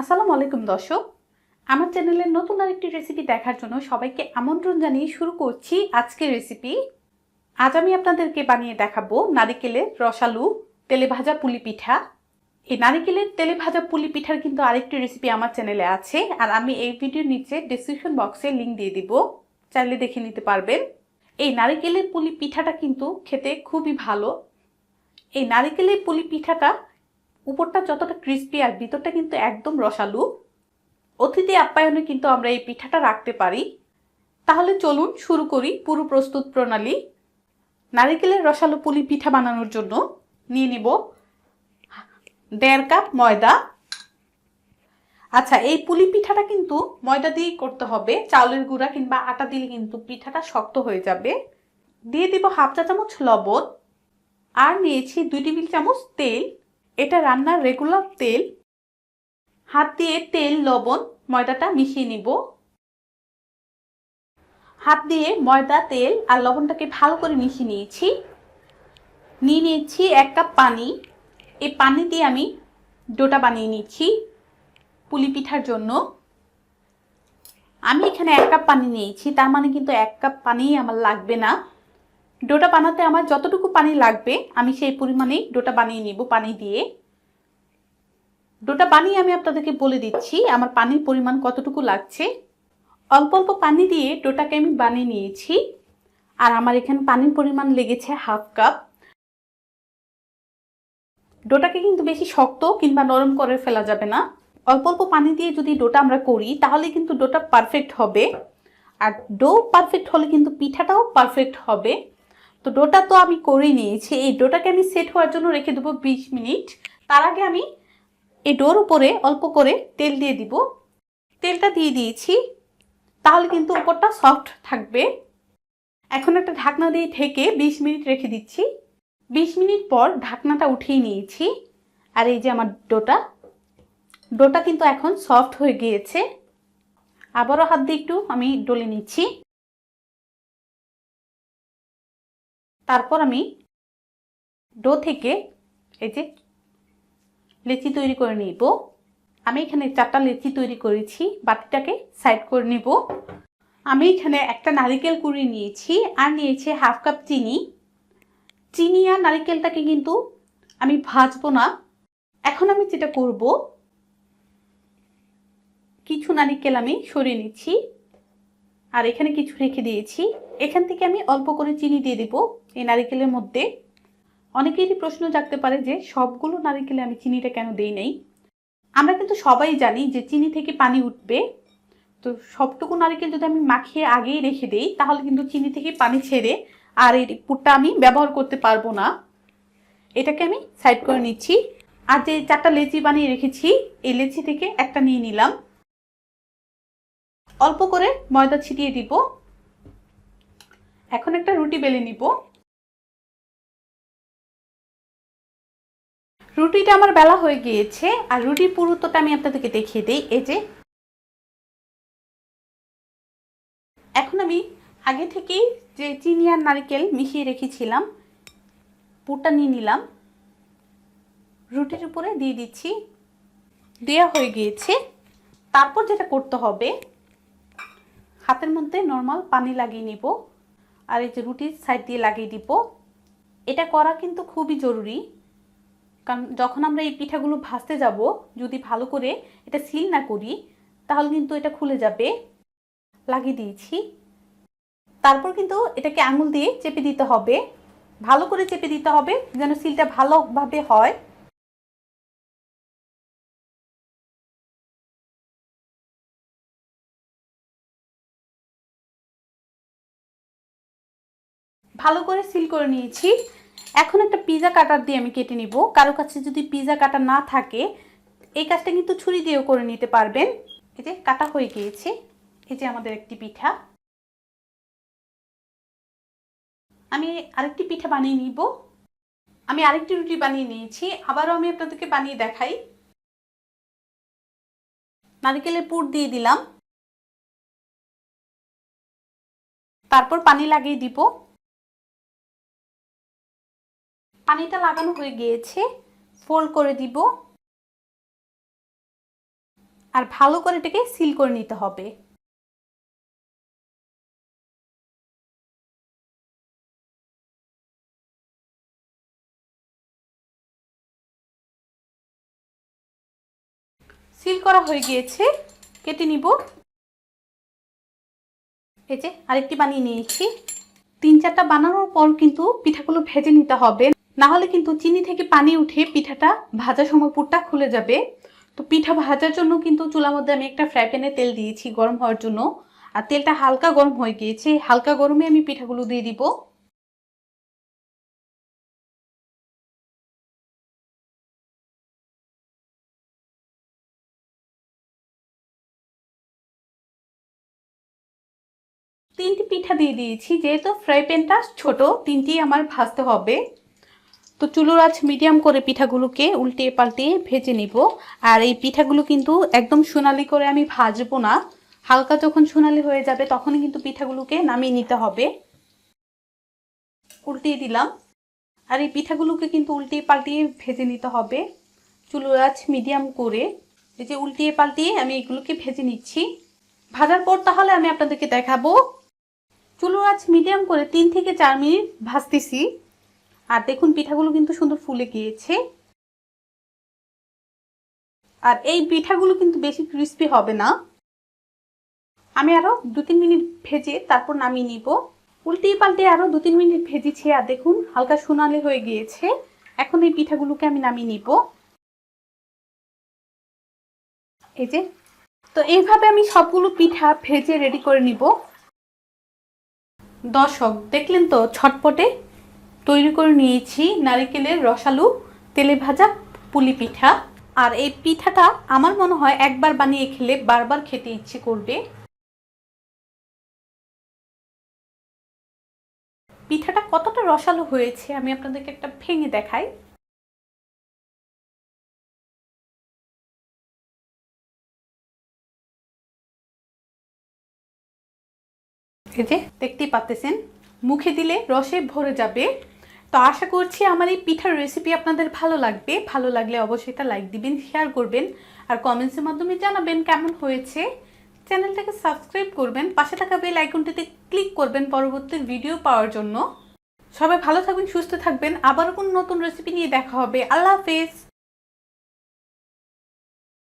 আসসালামু আলাইকুম দর্শক। আমার চ্যানেলের নতুন আরেকটি রেসিপি দেখার জন্য সবাইকে আমন্ত্রণ জানিয়ে শুরু করছি আজকের রেসিপি আজ আমি আপনাদেরকে বানিয়ে দেখাবো নারিকেলের রসালু তেলে ভাজা পুলি পিঠা। এই নারিকেলের তেলে ভাজা পুলি পিঠার কিন্তু আরেকটি রেসিপি আমার চ্যানেলে আছে, আর আমি এই ভিডিওর নিচে ডিসক্রিপশন বক্সে লিঙ্ক দিয়ে দিব। চাইলে দেখে নিতে পারবেন। এই নারিকেলের পুলি পিঠাটা কিন্তু খেতে খুবই ভালো। এই নারিকেলের পুলি পিঠাটা উপরটা যতটা ক্রিস্পি আর ভিতরটা কিন্তু একদম রসালু। অতিথি আপ্যায়নে কিন্তু আমরা এই পিঠাটা রাখতে পারি। তাহলে চলুন শুরু করি পুরো প্রস্তুত প্রণালী। নারিকেলের রসালো পুলি পিঠা বানানোর জন্য নিয়ে নিব দেড় কাপ ময়দা। আচ্ছা এই পুলি পিঠাটা কিন্তু ময়দা দিয়েই করতে হবে। চাউলের গুঁড়া কিংবা আটা দিলে কিন্তু পিঠাটা শক্ত হয়ে যাবে। দিয়ে দিব হাফ চা চামচ লবণ। আর নিয়েছি দুই টেবিল চামচ তেল। এটা রান্নার রেগুলার তেল। হাত দিয়ে তেল, লবণ, ময়দাটা মিশিয়ে নিব। হাত দিয়ে ময়দা, তেল আর লবণটাকে ভালো করে মিশিয়ে নিয়েছি। নিয়ে নিয়েছি এক কাপ পানি। এই পানি দিয়ে আমি ডোটা বানিয়ে নিচ্ছি পুলি পিঠার জন্য। আমি এখানে এক কাপ পানি নিয়েছি, তার মানে কিন্তু এক কাপ পানি আমার লাগবে না। ডোটা বানাতে আমার যতটুকু পানি লাগবে, আমি সেই পরিমাণেই ডোটা বানিয়ে নিব পানি দিয়ে। ডোটা বানিয়ে আমি আপনাদেরকে বলে দিচ্ছি, আমার পানির পরিমাণ কতটুকু লাগছে। অল্প অল্প পানি দিয়ে ডোটাকে আমি বানিয়ে নিয়েছি। আর আমার এখানে পানির পরিমাণ লেগেছে হাফ কাপ। ডোটাকে কিন্তু বেশি শক্ত কিংবা নরম করে ফেলা যাবে না। অল্প অল্প পানি দিয়ে যদি ডোটা আমরা করি, তাহলে কিন্তু ডোটা পারফেক্ট হবে। আর ডো পারফেক্ট হলে কিন্তু পিঠাটাও পারফেক্ট হবে। তো ডোটা তো আমি করেই নিয়েছি। এই ডোটাকে আমি সেট হওয়ার জন্য রেখে দেবো বিশ মিনিট। তার আগে আমি এই ডোর উপরে অল্প করে তেল দিয়ে দিব। তেলটা দিয়ে দিয়েছি। তাহলে কিন্তু উপরটা সফট থাকবে। এখন একটা ঢাকনা দিয়ে ঢেকে বিশ মিনিট রেখে দিচ্ছি। বিশ মিনিট পর ঢাকনাটা উঠিয়ে নিয়েছি। আর এই যে আমার ডোটা ডোটা কিন্তু এখন সফট হয়ে গিয়েছে। আবারও হাত দিয়ে একটু আমি ডলে নিচ্ছি। তারপর আমি ডো থেকে এই যে লেচি তৈরি করে নিব। আমি এখানে চারটা লেচি তৈরি করেছি বাতিটাকে সাইড করে নিব। আমি এখানে একটা নারিকেল কুড়িয়ে নিয়েছি আর নিয়েছি হাফ কাপ চিনি। চিনি আর নারিকেলটাকে কিন্তু আমি ভাজবো না। এখন আমি যেটা করব, কিছু নারিকেল আমি সরিয়ে নিচ্ছি। আর এখানে কিছু রেখে দিয়েছি। এখান থেকে আমি অল্প করে চিনি দিয়ে দিব এই নারিকেলের মধ্যে। অনেকেরই প্রশ্ন জাগতে পারে যে সবগুলো নারিকেলে আমি চিনিটা কেন দেই নাই? আমরা কিন্তু সবাই জানি যে চিনি থেকে পানি উঠবে। তো সবটুকু নারিকেল যদি আমি মাখিয়ে আগেই রেখে দেই, তাহলে কিন্তু চিনি থেকে পানি ছেড়ে আর এই পুরটা আমি ব্যবহার করতে পারব না। এটাকে আমি সাইড করে নিচ্ছি। আর যে চারটা লেচি বানিয়ে রেখেছি, এই লেচি থেকে একটা নিয়ে নিলাম। অল্প করে ময়দা ছিটিয়ে দিব। এখন একটা রুটি বেলে নিব। রুটিটা আমার বেলা হয়ে গিয়েছে আর রুটির পুরুত্বটা আমি আপনাদেরকে দেখিয়ে দিই। এই যে, এখন আমি আগে থেকেই যে চিনি আর নারকেল মিশিয়ে রেখেছিলাম, পুরটা নিয়ে নিলাম। রুটির উপরে দিয়ে দিচ্ছি। দেওয়া হয়ে গিয়েছে। তারপর যেটা করতে হবে হাতের মধ্যে নর্মাল পানি লাগিয়ে নিব। আর এই যে রুটির সাইড দিয়ে লাগিয়ে দিব। এটা করা কিন্তু খুবই জরুরি। কারণ যখন আমরা এই পিঠাগুলো ভাজতে যাব, যদি ভালো করে এটা সিল না করি, তাহলে কিন্তু এটা খুলে যাবে। লাগিয়ে দিয়েছি। তারপর কিন্তু এটাকে আঙুল দিয়ে চেপে দিতে হবে। ভালো করে চেপে দিতে হবে, যেন সিলটা ভালোভাবে হয়। ভালো করে সিল করে নিয়েছি। এখন একটা পিজা কাটার দিয়ে আমি কেটে নিব। কারও কাছে যদি পিজা কাটা না থাকে, এই কাজটা কিন্তু ছুরি দিয়েও করে নিতে পারবেন। এই যে কাটা হয়ে গিয়েছে। এই যে আমাদের একটি পিঠা। আমি আরেকটি পিঠা বানিয়ে নিব। আমি আরেকটি রুটি বানিয়ে নিয়েছি। আবারও আমি আপনাদেরকে বানিয়ে দেখাই। নারিকেলের পুর দিয়ে দিলাম। তারপর পানি লাগিয়ে দিব। পানিটা লাগানো হয়ে গিয়েছে ফোল্ড করে দিব। আর ভালো করে এটাকে সিল করে নিতে হবে। সিল করা হয়ে গিয়েছে, কেটে নিব। এই যে আরেকটি বানিয়ে নিয়েছি। তিন চারটা বানানোর পর কিন্তু পিঠাগুলো ভেজে নিতে হবে। না হলে কিন্তু চিনি থেকে পানি উঠে পিঠাটা ভাজার সময় পুরটা খুলে যাবে। তো পিঠা ভাজার জন্য কিন্তু চুলার মধ্যে আমি একটা ফ্রাই প্যানে তেল দিয়েছি গরম হওয়ার জন্য। আর তেলটা হালকা গরম হয়ে গিয়েছে, হালকা গরমে আমি পিঠাগুলো দিয়ে দিব। তিনটি পিঠা দিয়ে দিয়েছি, যেহেতু ফ্রাই প্যানটা ছোট, তিনটি আমার ভাজতে হবে। তো চুলোর আঁচ মিডিয়াম করে পিঠাগুলোকে উল্টিয়ে পাল্টিয়ে ভেজে নিব। আর এই পিঠাগুলো কিন্তু একদম সোনালি করে আমি ভাজবো না। হালকা যখন সোনালি হয়ে যাবে তখনই কিন্তু পিঠাগুলোকে নামিয়ে নিতে হবে। উল্টিয়ে দিলাম। আর এই পিঠাগুলোকে কিন্তু উল্টিয়ে পাল্টিয়ে ভেজে নিতে হবে। চুলোর আঁচ মিডিয়াম করে এই যে উল্টিয়ে পাল্টিয়ে আমি এগুলোকে ভেজে নিচ্ছি। ভাজার পর তাহলে আমি আপনাদেরকে দেখাবো। চুলোর আঁচ মিডিয়াম করে তিন থেকে চার মিনিট ভাজতেছি। আর দেখুন পিঠাগুলো কিন্তু সুন্দর ফুলে গিয়েছে। আর এই পিঠাগুলো কিন্তু বেশি ক্রিস্পি হবে না। আমি আরও দু তিন মিনিট ভেজে তারপর নামিয়ে নিব। উল্টিয়ে পাল্টে আরও দু তিন মিনিট ভেজেছি আর দেখুন হালকা সোনালি হয়ে গিয়েছে। এখন এই পিঠাগুলোকে আমি নামিয়ে নিব। এই যে, তো এইভাবে আমি সবগুলো পিঠা ভেজে রেডি করে নিব। দর্শক, দেখলেন তো ছটপটে? তৈরি করে নিয়েছি নারিকেলের রসালু তেলে ভাজা পুলি পিঠা। আর এই পিঠাটা আমার মনে হয় একবার বানিয়ে খেলে বারবার খেতে ইচ্ছে করবে। পিঠাটা কতটা রসালো হয়েছে আমি আপনাদেরকে একটা ভেঙে দেখাই। দেখতেই পাচ্তেছেন, মুখে দিলে রসে ভরে যাবে। তো আশা করছি আমার এই পিঠার রেসিপি আপনাদের ভালো লাগবে। ভালো লাগলে অবশ্যই এটা লাইক দিবেন শেয়ার করবেন, আর কমেন্টসের মাধ্যমে জানাবেন কেমন হয়েছে। চ্যানেলটাকে সাবস্ক্রাইব করবেন, পাশে থাকা বেল আইকনটিতে ক্লিক করবেন পরবর্তী ভিডিও পাওয়ার জন্য। সবাই ভালো থাকবেন, সুস্থ থাকবেন। আবার কোন নতুন রেসিপি নিয়ে দেখা হবে। আল্লাহ হাফেজ।